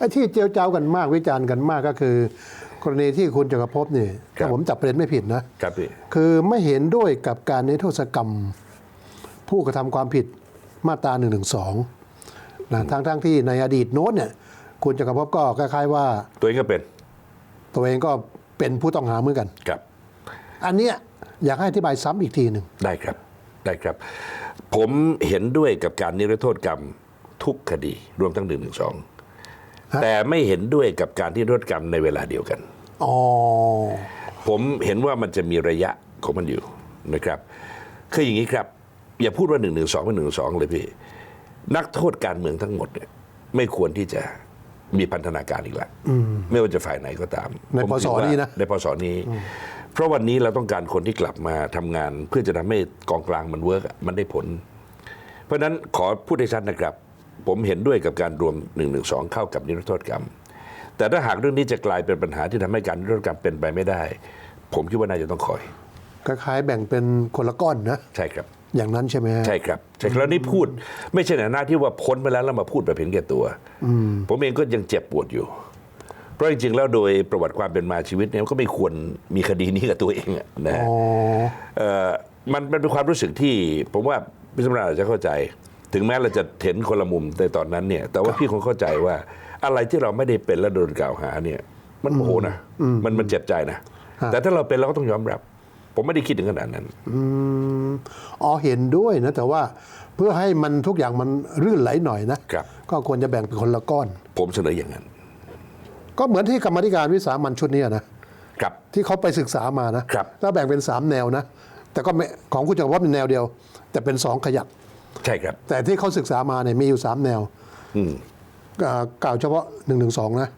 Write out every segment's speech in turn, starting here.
ไอ้ที่เจียวเจ้ากันมากวิจารณ์กันมากก็คือ กรณีที่คุณจักรภพนี่ครัถ้าบผมจับประเด็นไม่ผิดนะครับพี่คือไม่เห็นด้วยกับการนิรโทษกรรม ผู้กระทำความผิดมาตรา1นึนะทั้งทั้งที่ในอดีตโน้นเนี่ยคุณจักรภพก็คล้ายๆว่า ตัวเองก็เป็น ตัวเองก็เป็นผู้ต้องหาเหมือนกันครับ อันเนี้ยอยากให้อธิบายซ้ำอีกทีหนึ่งได้ครับได้ครับ ผมเห็นด้วยกับการนิรโทษกรรมทุกคดีรวมทั้งหนึ่งหนึ่งสอง แต่ไม่เห็นด้วยกับการที่นิรโทษกรรมในเวลาเดียวกันอ๋อผมเห็นว่ามันจะมีระยะของมันอยู่นะครับคืออย่างนี้ครับ อย่าพูดว่าหนึ่งหนึ่งสองเป็นหนึ่งสองเลยพี่ นักโทษการเมืองทั้งหมดเนี่ยไม่ควรที่จะมีพันธนาการอีกแล้วไม่ว่าจะฝ่ายไหนก็ตาม ในผมพถืศอว่านี้นะในพศนี้ เพราะวันนี้เราต้องการคนที่กลับมาทำงาน เพื่อจะทำให้กองกลางมันเวิร์กอะมันได้ผล เพราะฉะนั้นขอพูดให้ชัดนะครับ ผมเห็นด้วยกับการรวม1นึเข้ากับนิรโทษกรรม แต่ถ้าหากเรื่องนี้จะกลายเป็นปัญหาที่ทำให้การนิรโทษกรรมเป็นไปไม่ได้ ผมคิดว่าน่าจะต้องคอย คล้ายๆ แบ่งเป็นคนละก้อนนะ ใช่ครับ อย่างนั้นใช่ไหมฮะใช่ครับใช่ครับแล้วนี่พูด ไม่ใช่ในหน้าที่ว่าพ้นไปแล้วแล้วมาพูดแบบเห็นแก่ตัวผมเองก็ยังเจ็บปวดอยู่เพราะจริงๆแล้วโดยประวัติความเป็นมาชีวิตเนี่ยมันก็ไม่ควรมีคดีนี้กับตัวเองอะนะอ๋อเอ่อมันมันเป็นความรู้สึกที่ผมว่าพี่สมราอาจจะเข้าใจ ถึงแม้เราจะเห็นคนละมุมในตอนนั้นเนี่ย แต่ว่าพี่คงเข้าใจว่าอะไรที่เราไม่ได้เป็นแล้วโดนกล่าวหาเนี่ย มันโมโหนะมันมันเจ็บใจนะแต่ถ้าเราเป็นเราก็ต้องยอมรับ ผมไม่ได้คิดถึงขนาดนั้นอืมอ๋อเห็นด้วยนะ แต่ว่าเพื่อให้มันทุกอย่างมันรื่นไหลหน่อยนะครับก็ควรจะแบ่งเป็นคนละก้อน ผมเสนออย่างนั้น ก็เหมือนที่กรรมาธิการวิสามันชุดเนี้ยนะครับที่เขาไปศึกษามานะครับแล้วแบ่งเป็นสามแนวนะแต่ก็ไม่ของคุณจักรพรรดิเป็นแนวเดียว แต่เป็นสองขยัก ใช่ครับ แต่ที่เขาศึกษามาเนี่ยมีอยู่สามแนวอืมอ่ากล่าวเฉพาะหนึ่งหนึ่งสองนะ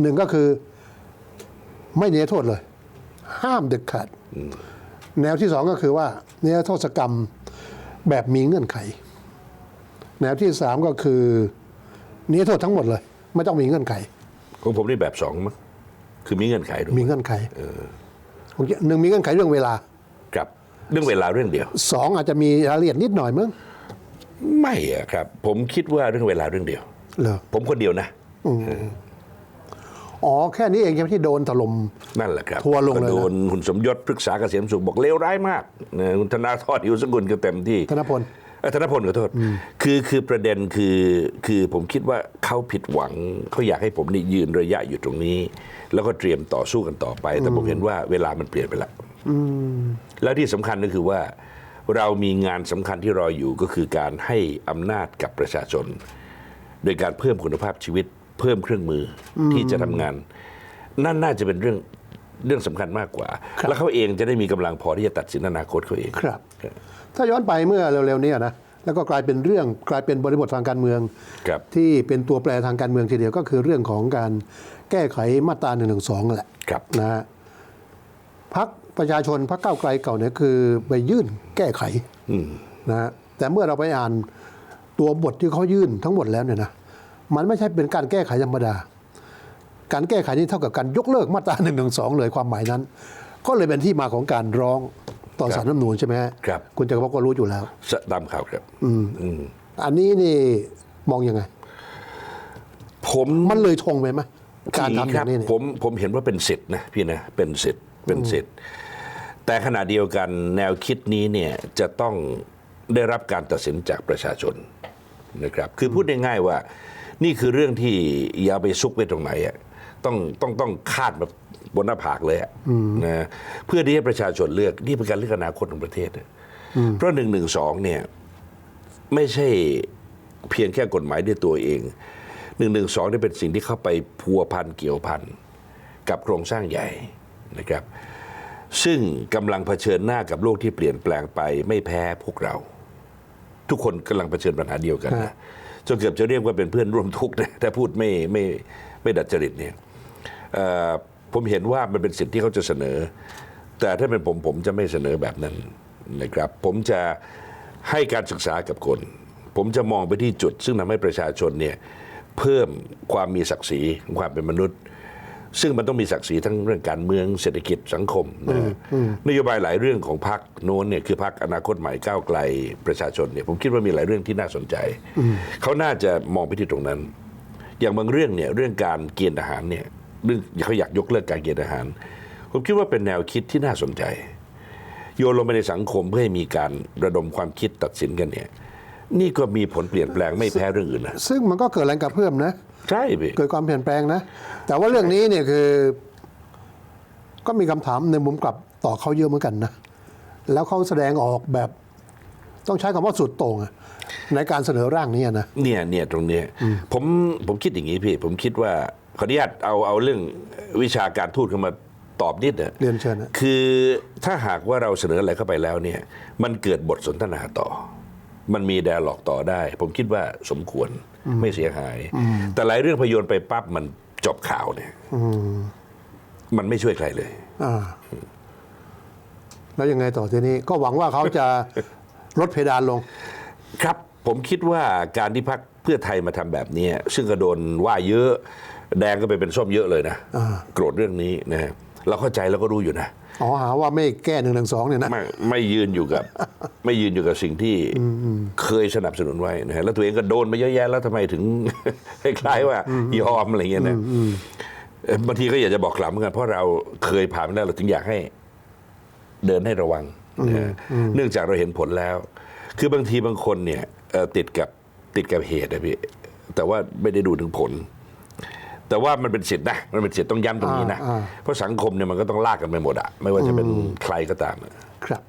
หนึ่งก็คือไม่เนียโทษเลย ห้ามเด็ดขาดแนวที่สองก็คือว่าเนียโทษกรรมแบบมีเงื่อนไข แนวที่สามก็คือเนียโทษทั้งหมดเลย ไม่ต้องมีเงื่อนไขของผมนี่แบบสองมั้งคือมีเงื่อนไขด้วยมีเงื่อนไขหนึ่งมีเงื่อนไขเรื่องเวลาครับเรื่องเวลาเรื่องเดียวสองอาจจะมีรายละเอียดนิดหน่อยมั้ง ไม่อะครับ ผมคิดว่าเรื่องเวลาเรื่องเดียว เหรอผมคนเดียวนะอ๋อ แค่นี้เองใช่ไหมที่โดนถล่ม นั่นแหละครับทัวร์ลงเลยนะ ก็โดนคุณสมยศพฤกษาเกษมสุขบอกเลวร้ายมากนะคุณธนาธรอยู่สกุลก็เต็มที่ ธนพล เอ่อธนพลขอโทษคือคือประเด็นคือคือผมคิดว่าเขาผิดหวังเขาอยากให้ผมนี่ยืนระยะอยู่ตรงนี้ แล้วก็เตรียมต่อสู้กันต่อไป แต่ผมเห็นว่าเวลามันเปลี่ยนไปแล้วแล้วที่สำคัญก็คือว่า เรามีงานสำคัญที่รออยู่ก็คือการให้อำนาจกับประชาชน โดยการเพิ่มคุณภาพชีวิต เพิ่มเครื่องมืออที่จะทำงาน นั่นน่าจะเป็นเรื่องเรื่องสำคัญมากกว่าครับแล้วเขาเองจะได้มีกำลังพอที่จะตัดสินอนาคตเขาเองครับ ถ้าย้อนไปเมื่อเร็วๆเนี้นะแล้วก็กลายเป็นเรื่องกลายเป็นบริบททางการเมืองครับที่เป็นตัวแปรทางการเมืองทีเดียวก็คือเรื่องของการแก้ไขมาตรา1นึแหละครับนะฮะพัก ประชาชนพักเก้าวไกลเก่าเนี่ยคือไปยื่นแก้ไขนะฮะแต่เมื่อเราไปอ่านตัวบทที่เขายื่นทั้งหมดแล้วเนี่ยนะมันไม่ใช่เป็นการแก้ไขธรรมดา การแก้ไขนี้เท่ากับการยกเลิกมาตรา1นึเลยความหมายนั้น ก็เลยเป็นที่มาของการร้องต่อครับสารรัฐธรรมนูญใช่ไหมฮะครับ คุณจักรพรรดิก็รู้อยู่แล้วสตามข่าวครับอันนี้นี่มองยังไง ผมมันเลยทงไปไหมการทำอคย่าบงนี้เนี่ยผมผมเห็นว่าเป็นสิทธิ์นะพี่นะเป็นสิทธิ์ เป็นสิทธิ์ แต่ขณะเดียวกันแนวคิดนี้เนี่ยจะต้องได้รับการตัดสินจากประชาชนนะครับ คือพูดง่ายๆว่านี่คือเรื่องที่อย่าไปซุกไว้ตรงไหนอะต้องต้องต้องคาดแบบบนหน้าผากเลยอะนะเพื่อที่ให้ประชาชนเลือกนี่เป็นการเลือกอนาคตของประเทศนะเพราะหนึ่งหนึ่งสองเนี่ยไม่ใช่เพียงแค่กฎหมายด้วยตัวเองหนึ่งหนึ่งสองนี่เป็นสิ่งที่เข้าไปพัวพันเกี่ยวพันกับโครงสร้างใหญ่ นะครับ ซึ่งกำลังเผชิญหน้ากับโลกที่เปลี่ยนแปลงไปไม่แพ้พวกเรา ทุกคนกำลังเผชิญปัญหาเดียวกันฮะนะจนเกือบจะเรียกว่าเป็นเพื่อนร่วมทุกข์นะถ้าพูดไม่ไม่ไม่ดัดจริตเนี่ยเอ่อผมเห็นว่ามันเป็นสิ่งที่เขาจะเสนอ แต่ถ้าเป็นผมผมจะไม่เสนอแบบนั้นนะครับ ผมจะให้การศึกษากับคน ผมจะมองไปที่จุด ซึ่งทำให้ประชาชนเนี่ยเพิ่มความมีศักดิ์ศรีของความเป็นมนุษย์ ซึ่งมันต้องมีศักดิ์ศรีทั้งเรื่องการเมืองเศรษฐกิจสังคมนะฮะนโยบายหลายเรื่องของพรรคโน้นเนี่ยคือพรรคอนาคตใหม่ก้าวไกลประชาชนเนี่ยผมคิดว่ามีหลายเรื่องที่น่าสนใจ เขาน่าจะมองไปที่ตรงนั้น อย่างบางเรื่องเนี่ยเรื่องการเกณฑ์ทหารเนี่ยเรื่องเขาอยากยกเลิกการเกณฑ์ทหาร ผมคิดว่าเป็นแนวคิดที่น่าสนใจ โยนลงไปในสังคมเพื่อให้มีการระดมความคิดตัดสินกันเนี่ยนี่ก็มีผลเปลี่ยนแปลงไม่แพ้เรื่องอื่นนะซึ่งมันก็เกิดแรงกระเพื่อมนะ ใช่พี่เกิดความเปลี่ยนแปลงนะ แต่ว่าเรื่องนี้เนี่ยคือ ก็มีคำถามในมุมกลับต่อเขาเยอะเหมือนกันนะ แล้วเขาแสดงออกแบบ ต้องใช้คำว่าสุดโต่งอะในการเสนอร่างนี้นะเนี่ยเนี่ยตรงเนี้ยผมผมคิดอย่างนี้พี่ ผมคิดว่าขออนุญาตเอาเอาเรื่องวิชาการทูตเข้ามาตอบนิดเนอะเรียนเชิญนะคือถ้าหากว่าเราเสนออะไรเข้าไปแล้วเนี่ย มันเกิดบทสนทนาต่อ มันมีแดร์ล็อกต่อได้ ผมคิดว่าสมควร ไม่เสียหาย แต่หลายเรื่องพยนต์ไปปั๊บมันจบข่าวเนี่ยมันไม่ช่วยใครเลยอ่าแล้วยังไงต่อทีนี้ก็หวังว่าเขาจะลดเพดานลง ครับผมคิดว่าการที่พักเพื่อไทยมาทำแบบนี้ซึ่งก็โดนว่าเยอะแดงก็ไปเป็นส้มเยอะเลยนะอ่าโกรธเรื่องนี้นะฮะ เราเข้าใจแล้วก็รู้อยู่นะอ๋อหาว่าไม่แก้หนึ่งหนึ่งสองเนี่ยนะไม่ไม่ยืนอยู่กับ ไม่ยืนอยู่กับสิ่งที่เคยสนับสนุนไว้นะฮะแล้วตัวเองก็โดนมาเยอะแยะแล้วทำไมถึงคล้ายๆว่ายอมอะไรเงี้ยนะเอ่อบางทีก็อยากจะบอกกลับเหมือนกันเพราะเราเคยผ่านมาแล้วเราถึงอยากให้เดินให้ระวังนะฮะเนื่องจากเราเห็นผลแล้ว คือบางทีบางคนเนี่ยเอ่อติดกับติดกับเหตุนะพี่แต่ว่าไม่ได้ดูถึงผล แต่ว่ามันเป็นสิทธินะมันเป็นสิทธิต้องย้ำตรงนี้นะอ่าอ่าเพราะสังคมเนี่ยมันก็ต้องลากกันไปหมดอะไม่ว่าจะเป็นใครก็ตามอะครับ